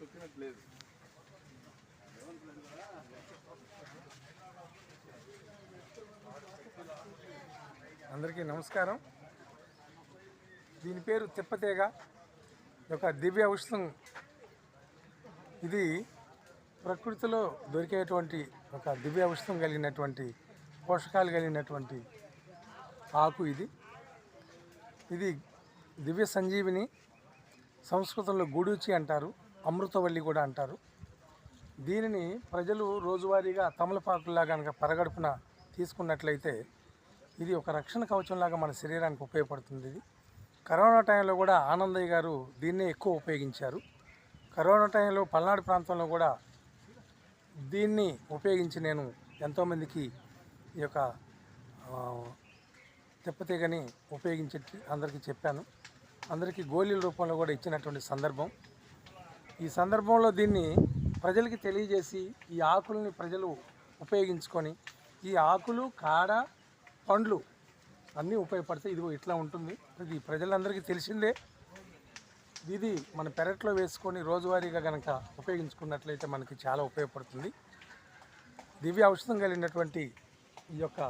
తొక్కినట్లేదు అందరికీ నమస్కారం. దీని పేరు తిప్పతీగ. ఒక దివ్య ఔషధం ఇది ప్రకృతిలో దొరికేటువంటి ఒక దివ్య ఔషధం కలిగినటువంటి పోషకాలు కలిగినటువంటి ఆకు ఇది. ఇది దివ్య సంజీవిని సంస్కృతంలో గూడూచి అంటారు. అమృతవల్లి కూడా అంటారు. దీనిని ప్రజలు రోజువారీగా తమలపాకులాగా కనుక పరగడుపున తీసుకున్నట్లయితే ఇది ఒక రక్షణ కవచంలాగా మన శరీరానికి ఉపయోగపడుతుంది ఇది. కరోనా టైంలో కూడా ఆనందయ్య గారు దీన్నే ఎక్కువ ఉపయోగించారు. కరోనా టైంలో పల్నాడు ప్రాంతంలో కూడా దీన్ని ఉపయోగించి నేను ఎంతోమందికి ఈ యొక్క ఆ, తిప్పతీగని ఉపయోగించి అందరికీ చెప్పాను. అందరికీ గోళీల రూపంలో కూడా ఇచ్చినటువంటి సందర్భం. ఈ సందర్భంలో దీన్ని ప్రజలకి తెలియజేసి ఈ ఆకుల్ని ప్రజలు ఉపయోగించుకొని ఈ ఆకులు కాడ పండ్లు అన్నీ ఉపయోగపడతాయి ఇదిగో ఇట్లా ఉంటుంది. ఇది ప్రజలందరికీ తెలిసిందే. ఇది మన పెరట్లో వేసుకొని రోజువారీగా కనుక ఉపయోగించుకున్నట్లయితే మనకి చాలా ఉపయోగపడుతుంది. దివ్య ఔషధం కలిగినటువంటి ఈ యొక్క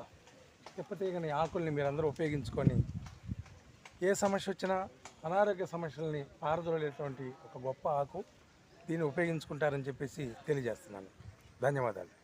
తిప్పతీగని ఆకుల్ని మీరందరూ ఉపయోగించుకొని ఏ సమస్య వచ్చినా అనారోగ్య సమస్యల్ని పారదోలేటువంటి ఒక గొప్ప ఆకు. దీన్ని ఉపయోగించుకుంటారని చెప్పేసి తెలియజేస్తున్నాను. ధన్యవాదాలు.